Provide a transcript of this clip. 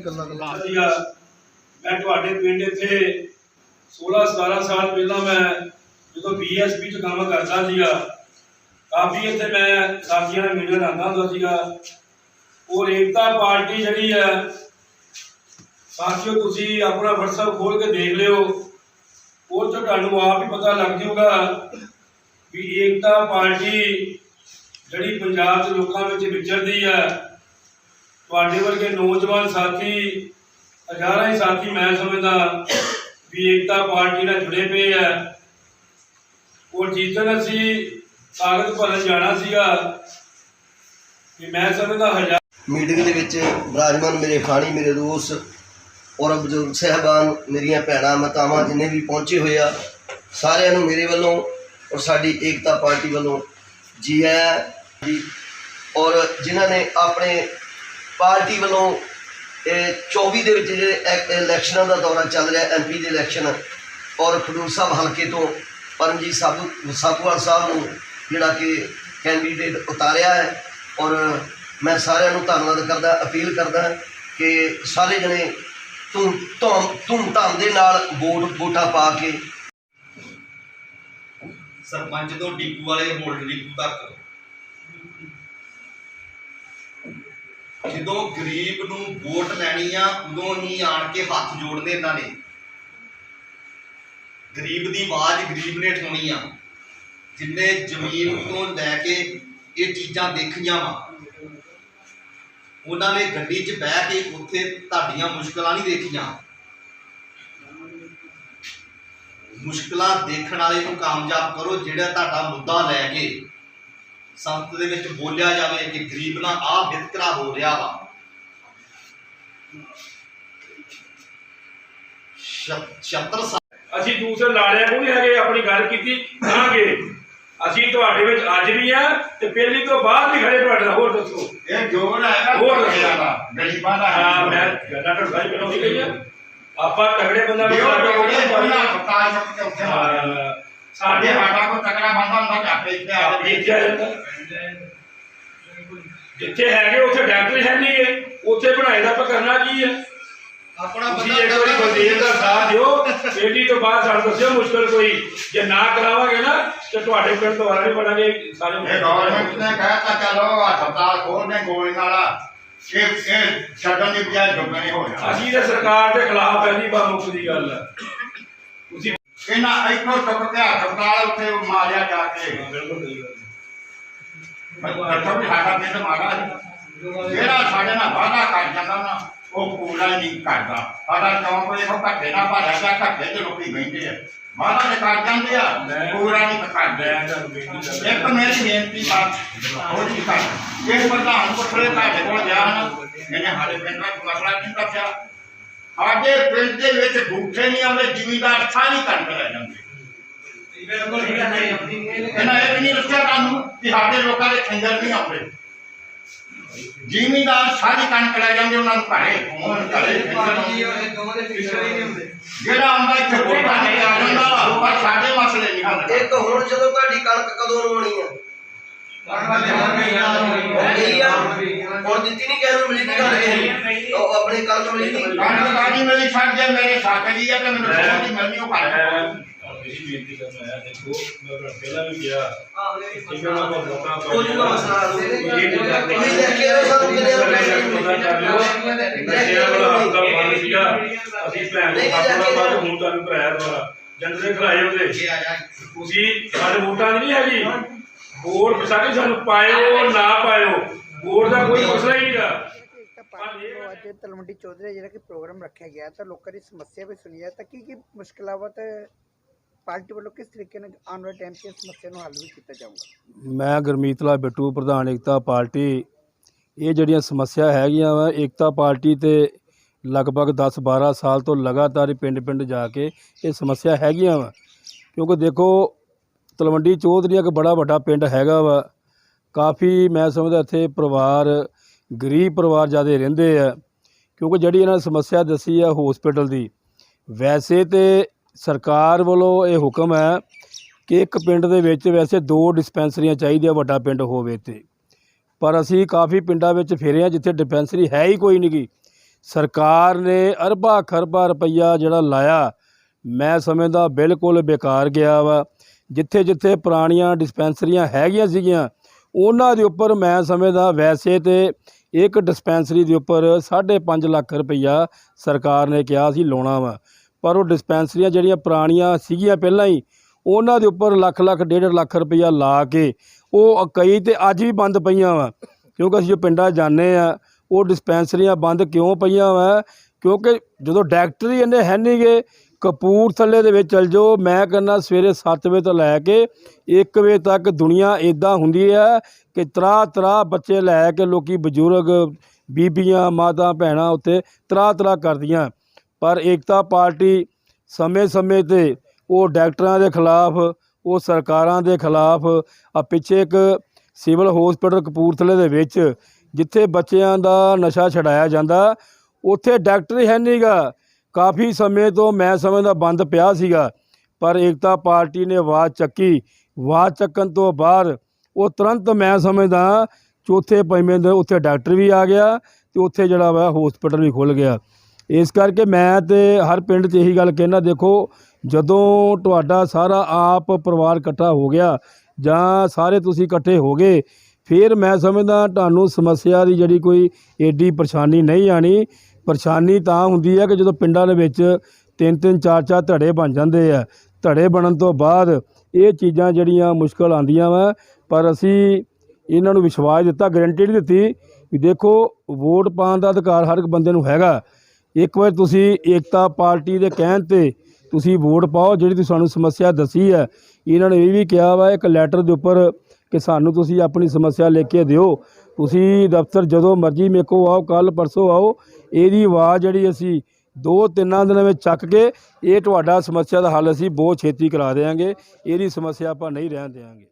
ਪ੍ਰਧਾਨ ਸੀਗਾ ਮੈਂ ਤੁਹਾਡੇ ਪਿੰਡ ਇੱਥੇ 16 17 ਸਾਲ ਪਹਿਲਾਂ ਮੈਂ ਜਦੋਂ ਬੀਐਸਪੀ ਚ ਕੰਮ ਕਰਦਾ ਸੀਗਾ, ਕਾਫੀ ਇੱਥੇ ਮੈਂ ਸਾਥੀਆਂ ਨਾਲ ਮਿਲਣ ਆਉਂਦਾ ਹੁੰਦਾ ਸੀਗਾ। ਔਰ ਏਕਤਾ ਪਾਰਟੀ ਜਿਹੜੀ ਹੈ, ਸਾਥੀਓ ਤੁਸੀਂ ਆਪਣਾ WhatsApp ਖੋਲ ਕੇ ਦੇਖ ਲਿਓ। ਉਹ 'ਚ ਤੁਹਾਨੂੰ ਆਪ ਹੀ ਪਤਾ ਲੱਗ ਜਾਊਗਾ ਵੀ ਏਕਤਾ ਪਾਰਟੀ ਜਿਹੜੀ ਪੰਜਾਬ ਦੇ ਲੋਕਾਂ ਵਿੱਚ ਵਿਚਰਦੀ ਹੈ ਤੁਹਾਡੇ ਵਰਗੇ ਨੌਜਵਾਨ ਸਾਥੀ, ਹਜ਼ਾਰਾਂ ਹੀ ਸਾਥੀ ਮੈਂ ਸਮਝਦਾ ਵੀ ਏਕਤਾ ਪਾਰਟੀ ਨਾਲ ਜੁੜੇ ਪਏ ਆ। ਔਰ ਜਿੱਦਣ ਅਸੀਂ ਕਾਗਜ਼ ਭਰਨ ਜਾਣਾ ਸੀਗਾ ਕਿ ਮੈਂ ਸਮਝਦਾ ਹਜ਼ਾਰ ਮੀਟਿੰਗ ਦੇ ਵਿੱਚ ਬਰਾਜਮਾਨ ਮੇਰੇ ਖਾਣੀ ਮੇਰੇ ਦੋਸਤ ਔਰ ਬਜ਼ੁਰਗ ਸਹਿਬਾਨ, ਮੇਰੀਆਂ ਭੈਣਾਂ, ਮਾਤਾਵਾਂ ਜਿੰਨੇ ਵੀ ਪਹੁੰਚੇ ਹੋਏ ਆ, ਸਾਰਿਆਂ ਨੂੰ ਮੇਰੇ ਵੱਲੋਂ ਔਰ ਸਾਡੀ ਏਕਤਾ ਪਾਰਟੀ ਵੱਲੋਂ ਜੀ ਆਇਆਂ ਜੀ ਔਰ ਜਿਨ੍ਹਾਂ ਨੇ ਆਪਣੇ ਪਾਰਟੀ ਵੱਲੋਂ ਇਹ 24 ਦੇ ਵਿੱਚ ਜਿਹੜੇ ਇਲੈਕਸ਼ਨਾਂ ਦਾ ਦੌਰਾ ਚੱਲ ਰਿਹਾ ਐਮਪੀ ਦੇ ਇਲੈਕਸ਼ਨ, ਔਰ ਖਡੂਰ ਸਾਹਿਬ ਹਲਕੇ ਤੋਂ ਪਰਮਜੀਤ ਸਾਬੂ ਸਾਬੂਵਾਲ ਸਾਹਿਬ ਨੂੰ ਜਿਹੜਾ ਕਿ ਕੈਂਡੀਡੇਟ ਉਤਾਰਿਆ ਹੈ, ਔਰ ਮੈਂ ਸਾਰਿਆਂ ਨੂੰ ਧੰਨਵਾਦ ਕਰਦਾ, ਅਪੀਲ ਕਰਦਾ ਕਿ ਸਾਰੇ ਜਣੇ ਧੂਮ ਧੂਮ ਧੂਮ ਧਾਮ ਦੇ ਨਾਲ ਵੋਟ, ਵੋਟਾਂ ਪਾ ਕੇ ਸਰਪੰਚ ਤੋਂ ਡੀਪੂ ਵਾਲੇ ਹੋਲਡ ਡੀਪੂ ਤੱਕ। ਜਦੋਂ ਗਰੀਬ ਨੂੰ ਵੋਟ ਲੈਣੀ ਆ, ਉਦੋਂ ਹੀ ਆਣ ਕੇ ਹੱਥ ਜੋੜਨੇ ਇਹਨਾਂ ਨੇ। ਗਰੀਬ ਦੀ ਆਵਾਜ਼ ਗਰੀਬ ਨੇ ਉਠਾਉਣੀ ਆ। ਜਿੰਨੇ ਜ਼ਮੀਨ ਤੋਂ ਲੈ ਕੇ ਇਹ ਚੀਜ਼ਾਂ ਦੇਖੀਆਂ ਵਾ, ਉਹਨਾਂ ਨੇ ਗੱਡੀ 'ਚ ਬਹਿ ਕੇ ਉੱਥੇ ਤੁਹਾਡੀਆਂ ਮੁਸ਼ਕਲਾਂ ਨਹੀਂ ਦੇਖੀਆਂ। ਮੁਸ਼ਕਲਾਂ ਦੇਖਣ ਵਾਲੇ ਨੂੰ ਕਾਮਯਾਬ ਕਰੋ, ਜਿਹੜਾ ਤੁਹਾਡਾ ਮੁੱਦਾ ਲੈ ਕੇ ਸੰਸਦ ਦੇ ਵਿੱਚ ਬੋਲਿਆ ਜਾਵੇ ਕਿ ਗਰੀਬ ਨਾਲ ਆਹ ਵਿਤਕਰਾ ਹੋ ਰਿਹਾ ਵਾ। 76 ਸਾਲ ਅਸੀਂ ਦੂਸਰੇ ਲਾੜਿਆਂ ਨੂੰ ਨਹੀਂ ਹੈਗੇ ਆਪਣੀ ਗੱਲ ਕੀਤੀ ਕਹਾਂਗੇ ਅਸੀਂ ਤੁਹਾਡੇ ਵਿੱਚ ਅੱਜ ਵੀ ਆ ਤੇ ਪਹਿਲੀ ਤੋਂ ਬਾਅਦ ਵੀ ਖੜੇ ਤੁਹਾਡੇ ਨਾਲ ਹੋਰ ਦੱਸੋ। ਇਹ ਜੋਰ ਹੈਗਾ ਹੋਰ ਗਰੀਬਾਂ ਦਾ ਗਰੀਬਾਂ ਦਾ ਹੈ ਹਾਂ ਮੈਂ ਸਾਹਿਬ ਕਿਹਨੂੰ ਨਹੀਂ ਕਹੀ ਆ। ਆਪਾਂ ਤਗੜੇ ਬੰਦਾ ਵੀ ਬਤਾ ਸਕਦੇ ਉੱਥੇ ਹਾਂ, ਸਾਡੇ ਸਾਡੇ ਕੋਈ ਤਕੜਾ ਬੰਦਾ ਹੁੰਦਾ ਚਾਪੇ ਇੱਥੇ ਆ ਕੇ ਜਾਂਦਾ। ਜਿੱਥੇ ਹੈਗੇ ਉੱਥੇ ਡਾਕਟਰ ਹੈ ਨਹੀਂ ਹੈ ਉੱਥੇ ਬਣਾਏ ਦਾ ਆਪਾਂ ਕਰਨਾ ਕੀ ਹੈ? ਆਪਣਾ ਤੁਸੀਂ ਇੱਕ ਵਾਰੀ ਬਲਦੇਵ ਦਾ ਸਾਥ ਦਿਓ। ਬੇਟੀ ਤੋਂ ਬਾਅਦ ਸਾਨੂੰ ਦੱਸਿਓ ਮੁਸ਼ਕਲ ਕੋਈ। ਜੇ ਨਾ ਕਰਾਵਾਂਗੇ ਨਾ ਤੇ ਤੁਹਾਡੇ ਪਿੰਡ ਦੁਬਾਰਾ ਨਹੀਂ ਬਣਾਂਗੇ ਸਾਰੇ ਇਹ ਗਵਰਨਮੈਂਟ ਨੇ ਕਹਿਤਾ ਚਲੋ ਹਸਪਤਾਲ ਖੋਲਨੇ ਗੋਲੀ ਨਾਲਾ ਇਹ ਇਹ ਛੱਡਣ ਦੀ ਬਜਾਏ ਨਹੀਂ ਹੋ ਜਾਣਾ। ਅਸੀਂ ਤੇ ਸਰਕਾਰ ਦੇ ਖਿਲਾਫ ਹੈ ਜੀ ਬਾ ਮੁੱਖ ਦੀ ਗੱਲ ਹੈ ਤੁਸੀਂ ਇਹਨਾਂ ਇੱਥੋਂ ਟੁੱਟ ਕੇ ਹਸਪਤਾਲ ਉੱਥੇ ਮਾਰਿਆ ਜਾ ਕੇ। ਵੀ ਸਾਡਾ ਪਿੰਡ ਸੀ। ਜਿਹੜਾ ਸਾਡੇ ਨਾਲ ਵਾਅਦਾ ਕਰ ਜਾਂਦਾ ਨਾ ਉਹ ਪੂਰਾ ਨਹੀਂ ਕਰਦਾ। ਸਾਡਾ ਚੌਂਕ ਦੇਖੋ ਘੱਟੇ ਨਾ ਭਰਿਆ ਗਿਆ ਘੱਟੇ ਤੇ ਲੋਕੀ ਬੈਠੇ ਆ। ਵਾਅਦਾ ਤੇ ਕਰ ਜਾਂਦੇ ਆ ਪੂਰਾ ਨਹੀਂ ਕਰਦੇ ਇੱਕ ਮੇਰੀ ਬੇਨਤੀ ਬਾਤ ਹੋ ਜੀ ਕਰ? ਜੇ ਪ੍ਰਧਾਨ ਕੋਠੜੇ ਤੁਹਾਡੇ ਕੋਲ ਜਾਣ ਇਹਨੇ ਸਾਡੇ ਪਿੰਡ ਦਾ ਮਸਲਾ ਨਹੀਂ ਦੱਸਿਆ। ਸਾਡੇ ਪਿੰਡ ਦੇ ਵਿੱਚ ਬੂਠੇ ਨਹੀਂ ਆਉਂਦੇ, ਜ਼ਿਮੀਂਦਾਰ ਸਾਰੀ ਕਣਕ ਲੈ ਜਾਂਦੇ। ਬਿਲਕੁਲ ਠੀਕ ਹੈ ਇਹਨਾਂ ਇਹ ਵੀ ਨਹੀਂ ਦੱਸਿਆ ਤੁਹਾਨੂੰ ਕਿ ਸਾਡੇ ਲੋਕਾਂ ਦੇ ਖੰਜਰ ਨਹੀਂ ਆਉਂਦੇ। ਜ਼ਿਮੀਂਦਾਰ ਸਾਰੀ ਕਣਕ ਲੈ ਜਾਂਦੇ, ਉਹਨਾਂ ਨੂੰ ਘਰੇ ਉਹਨਾਂ ਘਰੇ ਜਿਹੜਾ ਆਉਂਦਾ ਇੱਥੇ ਵੋਟਾਂ ਨਹੀਂ ਆ ਜਾਂਦਾ ਪਰ ਸਾਡੇ ਮਸਲੇ ਨਹੀਂ ਹੱਲ ਇੱਕ ਹੁਣ ਜਦੋਂ ਤੁਹਾਡੀ ਕਣਕ ਕਦੋਂ ਨੂੰ ਆ? ਗਈ ਆ ਹੁਣ ਦਿੱਤੀ ਨਹੀਂ ਕਿਸੇ ਨੂੰ ਮਿਲੀ ਨਹੀਂ ਗੱਲ ਨੂੰ ਉਹ ਆਪਣੇ ਕਣਕ ਮਿਲੀ ਨਹੀਂ ਕਣਕ ਕਾਦੀ ਮੇਰੀ ਛੱਡ ਜੇ ਮੇਰੇ ਸੱਕ ਦੀ ਆ ਤੇ ਮੈਨੂੰ ਸੋਚ ਦੀ ਮਿਲਣੀ ਉਹ ਕਰ ਮੈਂ ਮੇਰੀ ਬੇਨਤੀ ਕਰਨਾ ਹੈ ਦੇਖੋ ਮੈਂ ਤੁਹਾਨੂੰ ਪਹਿਲਾਂ ਵੀ ਕਿਹਾ ਠੀਕ ਹੈ ਮੈਂ ਵੋਟਾਂ ਪਾ ਉਹ ਜੂਗਾ ਮਸਲਾ ਇਹ ਨਹੀਂ ਲੈ ਕੇ ਆਓ ਸਾਨੂੰ ਪਤਾ ਕਰ ਲਿਓ ਨਸ਼ਿਆਂ ਵਾਲਾ ਹੱਥ ਦਾ ਬੰਦ ਸੀਗਾ ਅਸੀਂ ਭੈਣ ਨੂੰ ਹੱਥ ਦਾ ਬੰਦ ਹੁਣ ਤੁਹਾਨੂੰ ਕਰਾਇਆ ਦੁਆਰਾ ਜੰਦਰੇ ਖਲਾਏ ਉਹਦੇ ਤੁਸੀਂ ਸਾਡੇ ਵੋਟਾਂ ਦੀ ਨਹੀਂ ਹੈਗੀ। ਵੋਟ ਵਿਸਾਖੀ ਸਾਨੂੰ ਪਾਇਓ ਨਾ ਪਾਇਓ। ਵੋਟ ਦਾ ਕੋਈ ਮਸਲਾ ਹੀ ਨਹੀਂਗਾ। ਅੱਜ ਤਲਵੰਡੀ ਚੌਧਰੀ ਜਿਹੜਾ ਕਿ ਪ੍ਰੋਗਰਾਮ ਰੱਖਿਆ ਗਿਆ ਤਾਂ ਲੋਕਾਂ ਦੀ ਸਮੱਸਿਆ ਵੀ ਸੁਣੀ ਹੈ ਤਾਂ ਕੀ ਕੀ ਮੁਸ਼ਕਲਾਂ ਵਾ ਤੇ ਪਾਰਟੀ ਵੱਲੋਂ ਕਿਸ ਤਰੀਕੇ ਨਾਲ ਆਉਣ ਵਾਲੇ ਟਾਈਮ 'ਚ ਇਸ ਸਮੱਸਿਆ ਨੂੰ ਹੱਲ ਵੀ ਕੀਤਾ ਜਾਊਗਾ? ਮੈਂ ਗੁਰਮੀਤਲਾ ਬਿੱਟੂ ਪ੍ਰਧਾਨ ਏਕਤਾ ਪਾਰਟੀ। ਇਹ ਜਿਹੜੀਆਂ ਸਮੱਸਿਆ ਹੈਗੀਆਂ ਵਾ ਏਕਤਾ ਪਾਰਟੀ ਤੇ ਲਗਭਗ 10-12 ਸਾਲ ਤੋਂ ਲਗਾਤਾਰ ਪਿੰਡ-ਪਿੰਡ ਜਾ ਕੇ ਇਹ ਸਮੱਸਿਆ ਹੈਗੀਆਂ ਵਾ। ਕਿਉਂਕਿ ਦੇਖੋ ਤਲਵੰਡੀ ਚੌਧਰੀ ਇੱਕ ਬੜਾ ਵੱਡਾ ਪਿੰਡ ਹੈਗਾ ਵਾ। ਕਾਫੀ ਮੈਂ ਸਮਝਦਾ ਇੱਥੇ ਪਰਿਵਾਰ, ਗਰੀਬ ਪਰਿਵਾਰ ਜ਼ਿਆਦਾ ਰਹਿੰਦੇ ਆ, ਕਿਉਂਕਿ ਜਿਹੜੀ ਇਹਨਾਂ ਨੇ ਸਮੱਸਿਆ ਦੱਸੀ ਆ ਹਸਪੀਟਲ ਦੀ, ਵੈਸੇ ਤੇ ਸਰਕਾਰ ਵੱਲੋਂ ਇਹ ਹੁਕਮ ਹੈ ਕਿ ਇੱਕ ਪਿੰਡ ਦੇ ਵਿੱਚ ਵੈਸੇ ਦੋ ਡਿਸਪੈਂਸਰੀਆਂ ਚਾਹੀਦੀਆਂ ਵੱਡਾ ਪਿੰਡ ਹੋਵੇ ਤੇ ਪਰ ਅਸੀਂ ਕਾਫੀ ਪਿੰਡਾਂ ਵਿੱਚ ਫਿਰੇ ਹਾਂ ਜਿੱਥੇ ਡਿਸਪੈਂਸਰੀ ਹੈ ਹੀ ਕੋਈ ਨਹੀਂ ਗੀ ਸਰਕਾਰ ਨੇ ਅਰਬਾਂ ਖਰਬਾਂ ਰੁਪਈਆ ਜਿਹੜਾ ਲਾਇਆ, ਮੈਂ ਸਮਝਦਾ ਬਿਲਕੁਲ ਬੇਕਾਰ ਗਿਆ ਵਾ। ਜਿੱਥੇ ਜਿੱਥੇ ਪੁਰਾਣੀਆਂ ਡਿਸਪੈਂਸਰੀਆਂ ਹੈਗੀਆਂ ਸੀਗੀਆਂ, ਉਹਨਾਂ ਦੇ ਉੱਪਰ ਮੈਂ ਸਮਝਦਾ ਵੈਸੇ ਤੇ ਇੱਕ ਡਿਸਪੈਂਸਰੀ ਦੇ ਉੱਪਰ 5.5 ਲੱਖ ਰੁਪਈਆ ਸਰਕਾਰ ਨੇ ਕਿਹਾ ਸੀ ਲਾਉਣਾ ਵਾ। ਪਰ ਉਹ ਡਿਸਪੈਂਸਰੀਆਂ ਜਿਹੜੀਆਂ ਪੁਰਾਣੀਆਂ ਸੀਗੀਆਂ ਪਹਿਲਾਂ ਹੀ, ਉਹਨਾਂ ਦੇ ਉੱਪਰ ਲੱਖ ਲੱਖ, ਡੇਢ ਲੱਖ ਰੁਪਈਆ ਲਾ ਕੇ ਉਹ ਕਈ ਤੇ ਅੱਜ ਵੀ ਬੰਦ ਪਈਆਂ ਵਾ। ਕਿਉਂਕਿ ਅਸੀਂ ਜੋ ਪਿੰਡਾਂ ਜਾਂਦੇ ਆ, ਉਹ ਡਿਸਪੈਂਸਰੀਆਂ ਬੰਦ ਕਿਉਂ ਪਈਆਂ ਵਾ? ਕਿਉਂਕਿ ਜਦੋਂ ਡਾਕਟਰ ਹੀ ਇੰਨੇ ਹੈ ਨਹੀਂਗੇ ਕਪੂਰਥਲੇ ਦੇ ਵਿੱਚ ਚਲ ਜਾਓ। ਮੈਂ ਕਹਿੰਦਾ ਸਵੇਰੇ 7 ਵਜੇ ਤੋਂ ਲੈ ਕੇ 1 ਵਜੇ ਤੱਕ ਦੁਨੀਆ ਇਦਾਂ ਹੁੰਦੀ ਹੈ ਕਿ ਤਰਾ ਤਰਾ ਬੱਚੇ ਲੈ ਕੇ ਲੋਕੀ ਬਜ਼ੁਰਗ, ਬੀਬੀਆਂ, ਮਾਤਾ ਭੈਣਾਂ ਉੱਤੇ ਤਰਾ ਤਰਾ ਕਰਦੀਆਂ। ਪਰ ਏਕਤਾ ਪਾਰਟੀ ਸਮੇਂ-ਸਮੇਂ ਤੇ ਉਹ ਡਾਕਟਰਾਂ ਦੇ ਖਿਲਾਫ, ਉਹ ਸਰਕਾਰਾਂ ਦੇ ਖਿਲਾਫ ਆ ਪਿੱਛੇ ਇੱਕ ਸਿਵਲ ਹਸਪੀਟਲ ਕਪੂਰਥਲੇ ਦੇ ਵਿੱਚ ਜਿੱਥੇ ਬੱਚਿਆਂ ਦਾ ਨਸ਼ਾ ਛਡਾਇਆ ਜਾਂਦਾ, ਉੱਥੇ ਡਾਕਟਰ ਹੀ ਹੈ ਨਹੀਂਗਾ ਕਾਫੀ ਸਮੇਂ ਤੋਂ ਮੈਂ ਸਮਝਦਾ ਬੰਦ ਪਿਆ ਸੀਗਾ, ਪਰ ਏਕਤਾ ਪਾਰਟੀ ਨੇ ਆਵਾਜ਼ ਚੱਕੀ। ਆਵਾਜ਼ ਚੱਕਣ ਤੋਂ ਬਾਅਦ ਉਹ ਤੁਰੰਤ ਮੈਂ ਸਮਝਦਾ ਚੌਥੇ ਪੰਜਵੇਂ ਦਿਨ ਉੱਥੇ ਡਾਕਟਰ ਵੀ ਆ ਗਿਆ ਤੇ ਉੱਥੇ ਜਿਹੜਾ ਵਾ ਹਸਪੀਟਲ ਵੀ ਖੁੱਲ ਗਿਆ। ਇਸ ਕਰਕੇ ਮੈਂ ਤੇ ਹਰ ਪਿੰਡ 'ਚ ਇਹੀ ਗੱਲ ਕਹਿਣਾ ਦੇਖੋ ਜਦੋਂ ਤੁਹਾਡਾ ਸਾਰਾ ਆਪ ਪਰਿਵਾਰ ਇਕੱਠਾ ਹੋ ਗਿਆ ਜਾਂ ਸਾਰੇ ਤੁਸੀਂ ਇਕੱਠੇ ਹੋ ਗਏ, ਫਿਰ ਮੈਂ ਸਮਝਦਾ ਤੁਹਾਨੂੰ ਸਮੱਸਿਆ ਦੀ ਜਿਹੜੀ ਕੋਈ ਏਡੀ ਪਰੇਸ਼ਾਨੀ ਨਹੀਂ ਆਣੀ ਪਰੇਸ਼ਾਨੀ ਤਾਂ ਹੁੰਦੀ ਹੈ ਕਿ ਜਦੋਂ ਪਿੰਡਾਂ ਦੇ ਵਿੱਚ ਤਿੰਨ ਤਿੰਨ ਚਾਰ ਚਾਰ ਧੜੇ ਬਣ ਜਾਂਦੇ ਆ, ਧੜੇ ਬਣਨ ਤੋਂ ਬਾਅਦ ਇਹ ਚੀਜ਼ਾਂ ਜਿਹੜੀਆਂ ਮੁਸ਼ਕਲ ਆਉਂਦੀਆਂ ਵਾ, ਪਰ ਅਸੀਂ ਇਹਨਾਂ ਨੂੰ ਵਿਸ਼ਵਾਸ ਦਿੱਤਾ ਗਰੰਟੀ ਨਹੀਂ ਦਿੱਤੀ ਵੀ ਦੇਖੋ ਵੋਟ ਪਾਉਣ ਦਾ ਅਧਿਕਾਰ ਹਰ ਇੱਕ ਬੰਦੇ ਨੂੰ ਹੈਗਾ। ਇੱਕ ਵਾਰ ਤੁਸੀਂ ਏਕਤਾ ਪਾਰਟੀ ਦੇ ਕਹਿਣ ਤੇ ਤੁਸੀਂ ਵੋਟ ਪਾਓ, ਜਿਹੜੀ ਤੁਸੀਂ ਸਾਨੂੰ ਸਮੱਸਿਆ ਦੱਸੀ ਹੈ। ਇਹਨਾਂ ਨੇ ਇਹ ਵੀ ਕਿਹਾ ਵਾ, ਇੱਕ ਲੈਟਰ ਦੇ ਉੱਪਰ ਕਿ ਸਾਨੂੰ ਤੁਸੀਂ ਆਪਣੀ ਸਮੱਸਿਆ ਲਿਖ ਕੇ ਦਿਓ। ਤੁਸੀਂ ਦਫ਼ਤਰ ਜਦੋਂ ਮਰਜ਼ੀ ਮੇਰੇ ਕੋਲ ਆਓ ਕੱਲ ਪਰਸੋਂ ਆਓ, ਇਹਦੀ ਆਵਾਜ਼ ਜਿਹੜੀ ਅਸੀਂ ਦੋ ਤਿੰਨਾਂ ਦਿਨਾਂ ਵਿੱਚ ਚੱਕ ਕੇ, ਇਹ ਤੁਹਾਡਾ ਸਮੱਸਿਆ ਦਾ ਹੱਲ ਅਸੀਂ ਬਹੁਤ ਛੇਤੀ ਕਰਾ ਦੇਵਾਂਗੇ ਇਹਦੀ ਸਮੱਸਿਆ ਆਪਾਂ ਨਹੀਂ ਰਹਿਣ ਦੇਵਾਂਗੇ